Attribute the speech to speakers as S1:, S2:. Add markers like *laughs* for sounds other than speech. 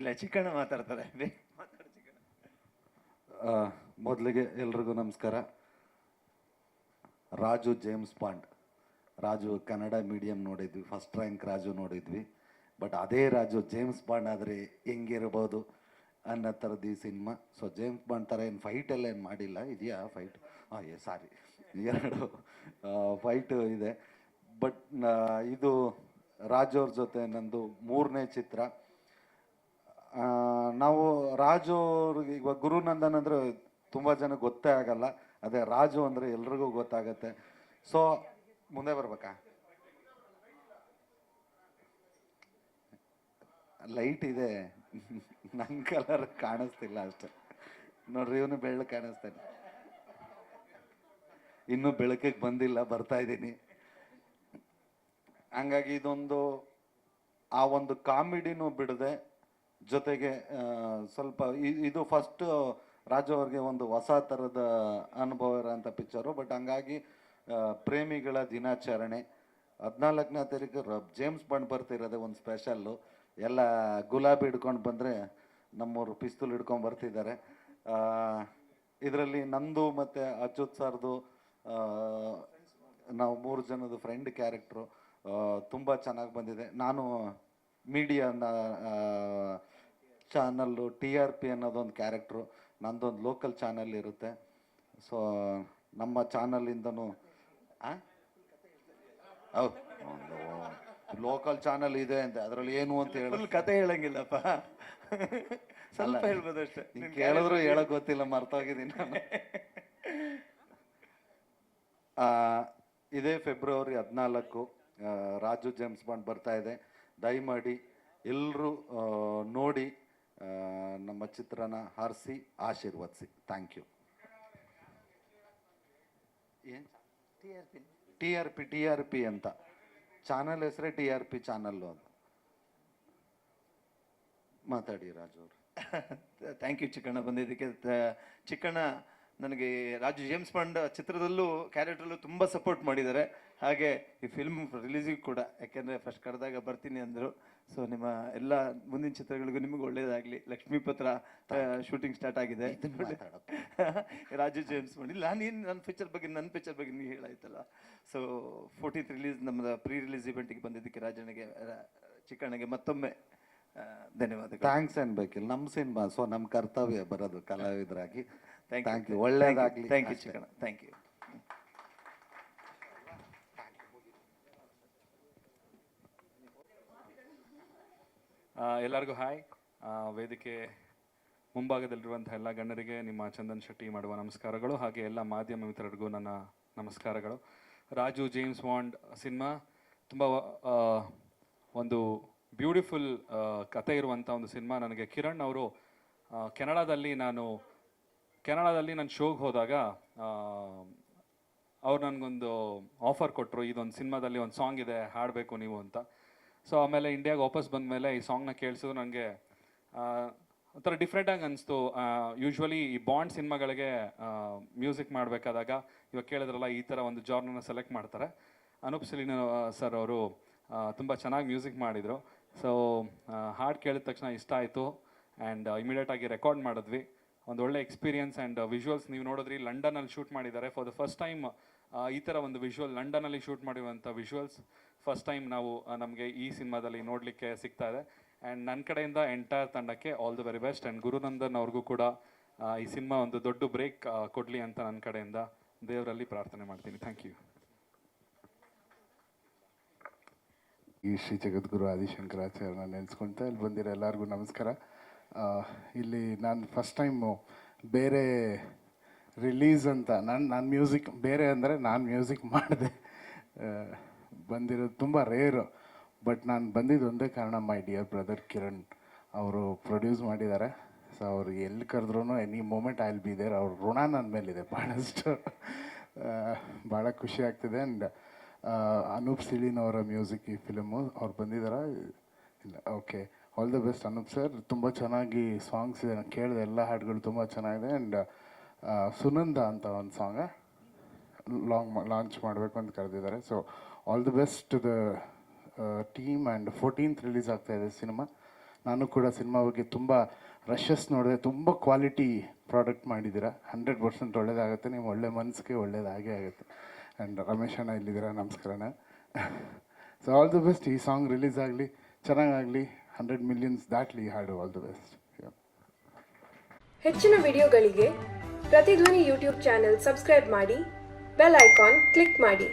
S1: ಇಲ್ಲ, ಚಿಕ್ಕಣ್ಣ ಮಾತಾಡ್ತಾರೆ. *laughs*
S2: ಮೊದಲಿಗೆ ಎಲ್ರಿಗೂ ನಮಸ್ಕಾರ. Raju James Bond. Raju Kannada medium ನೋಡಿದ್ವಿ ಫಸ್ಟ್ ರ್ಯಾಂಕ್ ರಾಜು ನೋಡಿದ್ವಿ. ಬಟ್ ಅದೇ ರಾಜು ಜೇಮ್ಸ್ ಬಾಂಡ್ ಆದರೆ ಹೆಂಗಿರ್ಬೋದು ಅನ್ನೋ ಥರದ್ದು ಈ ಸಿನಿಮಾ ಸೊ ಜೇಮ್ಸ್ ಬಾಂಡ್ ಥರ ಏನು ಫೈಟ್ ಎಲ್ಲ ಏನು ಮಾಡಿಲ್ಲ, ಇದೆಯಾ ಫೈಟ್ ಹಾಂ ಏ ಸಾರಿ ಎರಡು ಫೈಟು ಇದೆ. ಬಟ್ ಇದು ರಾಜು ಅವ್ರ ಜೊತೆ ನಂದು ಮೂರನೇ ಚಿತ್ರ. ನಾವು ರಾಜು ಅವ್ರಿಗೆ ಇವಾಗ ಗುರುನಂದನ್ ಅಂದರೆ ತುಂಬಾ ಜನ ಗೊತ್ತೇ ಆಗಲ್ಲ. ಅದೇ ರಾಜು ಅಂದ್ರೆ ಎಲ್ರಿಗೂ ಗೊತ್ತಾಗತ್ತೆ. ಸೊ ಮುಂದೆ ಬರ್ಬೇಕಾ? ಲೈಟ್ ಇದೆ. ನನ್ನ ಕಲರ್ ಕಾಣಿಸ್ತಿಲ್ಲ ಅಷ್ಟೆ. ನೋಡ್ರಿ, ಇವನು ಬೆಳ್ಳ ಕಾಣಿಸ್ತಾನೆ. ಇನ್ನೂ ಬೆಳಕಿಗೆ ಬಂದಿಲ್ಲ, ಬರ್ತಾ ಇದ್ದೀನಿ. ಹಂಗಾಗಿ ಇದೊಂದು, ಆ ಒಂದು ಕಾಮಿಡಿನೂ ಬಿಡದೆ ಜೊತೆಗೆ ಸ್ವಲ್ಪ ಇದು ಫಸ್ಟ್ ರಾಜು ಅವ್ರಿಗೆ ಒಂದು ಹೊಸ ಥರದ ಅನುಭವ ಇರೋಂಥ ಪಿಕ್ಚರು ಬಟ್ ಹಂಗಾಗಿ ಪ್ರೇಮಿಗಳ ದಿನಾಚರಣೆ. ಹದಿನಾಲ್ಕನೇ ತಾರೀಕು ಜೇಮ್ಸ್ ಬಂಡ್ ಬರ್ತಿರೋದೆ ಒಂದು ಸ್ಪೆಷಲ್ಲು ಎಲ್ಲ ಗುಲಾಬಿ ಹಿಡ್ಕೊಂಡು ಬಂದರೆ ನಮ್ಮೂರು ಪಿಸ್ತೂಲ್ ಹಿಡ್ಕೊಂಡು ಬರ್ತಿದ್ದಾರೆ. ಇದರಲ್ಲಿ ನಂದು ಮತ್ತು ಅಚ್ಯುತ್ ಸರ್ದು ನಾವು ಮೂರು ಜನದ ಫ್ರೆಂಡ್ ಕ್ಯಾರೆಕ್ಟ್ರು ತುಂಬ ಚೆನ್ನಾಗಿ ಬಂದಿದೆ. ನಾನು ಮೀಡಿಯಾನ ಚಾನಲ್ಲು ಟಿ ಆರ್ ಪಿ ಅನ್ನೋದೊಂದು ಕ್ಯಾರೆಕ್ಟ್ರು ನಂದೊಂದು ಲೋಕಲ್ ಚಾನಲ್ ಇರುತ್ತೆ. ಸೊ ನಮ್ಮ ಚಾನಲಿಂದನೂ ಹೌದು. ಲೋಕಲ್ ಚಾನಲ್ ಇದೆ ಅಂತ ಅದರಲ್ಲಿ ಏನು ಅಂತ ಹೇಳಿ.
S1: ಕತೆ ಹೇಳಂಗಿಲ್ಲಪ್ಪ. ಸ್ವಲ್ಪ ಹೇಳ್ಬೋದು ಅಷ್ಟೇ
S2: ಕೇಳಿದ್ರು ಹೇಳಕ್ ಗೊತ್ತಿಲ್ಲ ಮರ್ತೋಗಿದ್ದೀನಿ ನಾನು. ಇದೇ ಫೆಬ್ರವರಿ ಹದಿನಾಲ್ಕು ರಾಜು ಜೇಮ್ಸ್ ಬಾಂಡ್ ಬರ್ತಾ ಇದೆ. ದಯಮಾಡಿ ಎಲ್ಲರೂ ನೋಡಿ ನಮ್ಮ ಚಿತ್ರನ ಹಾರಿಸಿ ಆಶೀರ್ವದಿಸಿ. Thank you T R P. T R P ಅಂತ. ಚಾನಲ್ ಹೆಸರೇ ಟಿ ಆರ್ ಪಿ ಚಾನಲ್ಲು ಅದು. ಮಾತಾಡಿ ರಾಜು ಅವರು.
S1: ಥ್ಯಾಂಕ್ ಯು ಚಿಕ್ಕಣ್ಣ ಬಂದಿದ್ದಕ್ಕೆ. ಚಿಕ್ಕಣ್ಣ ನನಗೆ ರಾಜು ಜೇಮ್ಸ್ ಬಾಂಡ್ ಚಿತ್ರದಲ್ಲೂ ಕ್ಯಾರೆಕ್ಟ್ರಲ್ಲೂ ತುಂಬ ಸಪೋರ್ಟ್ ಮಾಡಿದ್ದಾರೆ. ಹಾಗೆ ಈ ಫಿಲ್ಮ್ ರಿಲೀಸಿಗೂ ಕೂಡ ಯಾಕೆಂದರೆ ಫಸ್ಟ್ ಕರೆದಾಗ ಬರ್ತೀನಿ ಅಂದರು. ಸೊ ನಿಮ್ಮ ಎಲ್ಲ ಮುಂದಿನ ಚಿತ್ರಗಳಿಗೂ ನಿಮಗೆ ಒಳ್ಳೇದಾಗಲಿ. ಲಕ್ಷ್ಮೀ ಪತ್ರ ಶೂಟಿಂಗ್ ಸ್ಟಾರ್ಟ್ ಆಗಿದೆ. *laughs* ರಾಜು ಜೇಮ್ಸ್ ಇಲ್ಲ ನೀನು ನನ್ನ ಪಿಕ್ಚರ್ ಬಗ್ಗೆ ನನ್ನ ಪಿಕ್ಚರ್ ಬಗ್ಗೆ ನೀವು ಹೇಳಾಯ್ತಲ್ಲ. ಸೊ ಫೋರ್ಟೀನ್ತ್ ರಿಲೀಸ್ ನಮ್ಮದು ಪ್ರೀ ರಿಲೀಸ್ ಇವೆಂಟಿಗೆ ಬಂದಿದ್ದಕ್ಕೆ ರಾಜನಿಗೆ ಚಿಕ್ಕಣ್ಣಗೆ ಮತ್ತೊಮ್ಮೆ ಧನ್ಯವಾದಗಳು.
S2: ಥ್ಯಾಂಕ್ಸ್ ಅನ್ಬೇಕಿಲ್ಲ ನಮ್ಮ ಸಿನಿಮಾ ಸೊ ನಮ್ಮ ಕರ್ತವ್ಯ ಬರೋದು ಕಲಾವಿದರಾಗಿ.
S1: Thank you.
S2: ಥ್ಯಾಂಕ್ ಯು ಒಳ್ಳೇದಾಗ್ಲಿ
S1: thank you Chikkanna thank you
S3: ಆ, ಎಲ್ಲರಿಗೂ ಹಾಯ್. ಆ, ವೇದಿಕೆ ಮುಂಭಾಗದಲ್ಲಿರುವಂತಹ ಎಲ್ಲ ಗಣ್ಯರಿಗೆ ನಿಮ್ಮ ಚಂದನ್ ಶೆಟ್ಟಿ ಮಾಡುವ ನಮಸ್ಕಾರಗಳು ಹಾಗೆ ಎಲ್ಲ ಮಾಧ್ಯಮ ಮಿತ್ರರಿಗೂ ನನ್ನ ನಮಸ್ಕಾರಗಳು. ರಾಜು ಜೇಮ್ಸ್ ವಾಂಡ್ ಸಿನಿಮಾ ತುಂಬ ಒಂದು ಬ್ಯೂಟಿಫುಲ್ ಕತೆ ಇರುವಂಥ ಒಂದು ಸಿನಿಮಾ ನನಗೆ. ಕಿರಣ್ ಅವರು ಕೆನಡಾದಲ್ಲಿ ನಾನು ಕೆನಡಾದಲ್ಲಿ ನಾನು ಶೋಗೆ ಹೋದಾಗ ಅವ್ರು ನನಗೊಂದು ಆಫರ್ ಕೊಟ್ಟರು ಇದೊಂದು ಸಿನಿಮಾದಲ್ಲಿ ಒಂದು ಸಾಂಗ್ ಇದೆ, ಹಾಡಬೇಕು ನೀವು ಅಂತ. ಸೊ ಆಮೇಲೆ ಇಂಡಿಯಾಗೆ ವಾಪಸ್ ಬಂದ ಮೇಲೆ ಈ ಸಾಂಗ್ನ ಕೇಳಿಸೋದು ನನಗೆ. ಒಂಥರ ಡಿಫ್ರೆಂಟಾಗಿ ಅನಿಸ್ತು. ಯೂಶ್ವಲಿ ಈ ಬಾಂಡ್ ಸಿನಿಮಾಗಳಿಗೆ ಮ್ಯೂಸಿಕ್ ಮಾಡಬೇಕಾದಾಗ, ಇವಾಗ ಕೇಳಿದ್ರಲ್ಲ, ಈ ಥರ ಒಂದು ಜಾರ್ನನ್ನ ಸೆಲೆಕ್ಟ್ ಮಾಡ್ತಾರೆ. ಅನೂಪ್ ಸಿಲಿನ ಸರ್ ಅವರು ತುಂಬ ಚೆನ್ನಾಗಿ ಮ್ಯೂಸಿಕ್ ಮಾಡಿದರು. ಸೊ ಹಾಡು ಕೇಳಿದ ತಕ್ಷಣ ಇಷ್ಟ ಆಯಿತು. ಆ್ಯಂಡ್ ಇಮಿಡಿಯೇಟಾಗಿ ರೆಕಾರ್ಡ್ ಮಾಡಿದ್ವಿ. ಒಂದು ಒಳ್ಳೆ ಎಕ್ಸ್ಪೀರಿಯನ್ಸ್ ಆ್ಯಂಡ್ ವಿಜುವಲ್ಸ್ ನೀವು ನೋಡಿದ್ರಿ. ಲಂಡನಲ್ಲಿ ಶೂಟ್ ಮಾಡಿದ್ದಾರೆ. ಫಾರ್ ದ ಫಸ್ಟ್ ಟೈಮ್ ಈ ಥರ ಒಂದು ವಿಜುವಲ್ ಲಂಡನಲ್ಲಿ ಶೂಟ್ ಮಾಡಿರುವಂಥ ವಿಜುವಲ್ಸ್ ಫಸ್ಟ್ ಟೈಮ್ ನಾವು ನಮಗೆ ಈ ಸಿನಿಮಾದಲ್ಲಿ ನೋಡಲಿಕ್ಕೆ ಸಿಗ್ತಾ ಇದೆ. ಆ್ಯಂಡ್ ನನ್ನ ಕಡೆಯಿಂದ ಎಂಟೈರ್ ತಂಡಕ್ಕೆ all the very best and Gurunandan ಅವ್ರಿಗೂ ಕೂಡ ಈ ಸಿನಿಮಾ ಒಂದು ದೊಡ್ಡ ಬ್ರೇಕ್ ಕೊಡಲಿ ಅಂತ ನನ್ನ ಕಡೆಯಿಂದ ದೇವರಲ್ಲಿ ಪ್ರಾರ್ಥನೆ ಮಾಡ್ತೀನಿ. ಥ್ಯಾಂಕ್ ಯು
S4: ಈ ಶ್ರೀ ಜಗದ್ಗುರು ಆದಿಶಂಕರಾಚಾರ್ಯನ ನೆನೆಸ್ಕೊಳ್ತಾ ಇಲ್ಲಿ ಬಂದಿರೋ ಎಲ್ಲರಿಗೂ ನಮಸ್ಕಾರ. ಇಲ್ಲಿ ನಾನು ಫಸ್ಟ್ ಟೈಮು ಬೇರೆ ರಿಲೀಸ್ ಅಂತ, ನಾನು ನಾನು ಮ್ಯೂಸಿಕ್ ಬೇರೆ ಅಂದರೆ ನಾನು ಮ್ಯೂಸಿಕ್ ಮಾಡಿದೆ. ಬಂದಿರೋದು ತುಂಬ ರೇರು ಬಟ್ ನಾನು ಬಂದಿದ್ದು ಒಂದೇ ಕಾರಣ ಮೈ ಡಿಯರ್ ಬ್ರದರ್ ಕಿರಣ್ ಅವರು ಪ್ರೊಡ್ಯೂಸ್ ಮಾಡಿದ್ದಾರೆ. ಸೊ ಅವ್ರು ಎಲ್ಲಿ ಕರೆದ್ರೂ any moment I'll be there ಅವ್ರ ಋಣ ನನ್ನ ಮೇಲಿದೆ ಭಾಳಷ್ಟು ಭಾಳ ಖುಷಿ ಆಗ್ತಿದೆ. ಆ್ಯಂಡ್ ಅನೂಪ್ ಸಿಲಿನ್ ಅವರ ಮ್ಯೂಸಿಕ್ ಈ ಫಿಲಮು ಅವ್ರು ಬಂದಿದ್ದಾರಾ ಇಲ್ಲ okay all the best Anoop sir ತುಂಬ ಚೆನ್ನಾಗಿ ಸಾಂಗ್ಸ್ ಇದೆ. ಕೇಳಿದೆ ಎಲ್ಲ ಹಾಡುಗಳು ತುಂಬ ಚೆನ್ನಾಗಿದೆ ಆ್ಯಂಡ್ ಸುನಂದ ಅಂತ ಒಂದು ಸಾಂಗ ಲಾಂಗ್ ಲಾಂಚ್ ಮಾಡಬೇಕು ಅಂತ ಕರೆದಿದ್ದಾರೆ. So all the best the team and fourteenth release ಆಗ್ತಾ ಇದೆ ಸಿನಿಮಾ. ನಾನು ಕೂಡ ಸಿನಿಮಾ ಬಗ್ಗೆ ತುಂಬ ರಶಸ್ ನೋಡಿದೆ, ತುಂಬ ಕ್ವಾಲಿಟಿ ಪ್ರಾಡಕ್ಟ್ ಮಾಡಿದ್ದೀರಾ. ಹಂಡ್ರೆಡ್ ಪರ್ಸೆಂಟ್ ಒಳ್ಳೇದಾಗುತ್ತೆ. ನಿಮ್ಮ ಒಳ್ಳೆ ಮನಸ್ಸಿಗೆ ಒಳ್ಳೇದಾಗೇ ಆಗುತ್ತೆ. ಆ್ಯಂಡ್ ರಮೇಶ್ ಅಣ್ಣ ಇಲ್ಲಿದ್ದೀರಾ? ಸೊ ಆಲ್ ದಿ ಬೆಸ್ಟ್ ಈ ಸಾಂಗ್ ರಿಲೀಸ್ ಆಗಲಿ, ಚೆನ್ನಾಗಾಗಲಿ ಹಂಡ್ರೆಡ್ ಮಿಲಿಯನ್ಸ್ ದಾಟ್ಲಿ ಹಾಡು ಆಲ್ ದಿ ಬೆಸ್ಟ್
S5: ಹೆಚ್ಚಿನ ವಿಡಿಯೋಗಳಿಗೆ ಪ್ರತಿಧ್ವನಿ ಯೂಟ್ಯೂಬ್ ಚಾನೆಲ್ ಸಬ್ಸ್ಕ್ರೈಬ್ ಮಾಡಿ ಬೆಲ್ ಐಕಾನ್ ಕ್ಲಿಕ್ ಮಾಡಿ.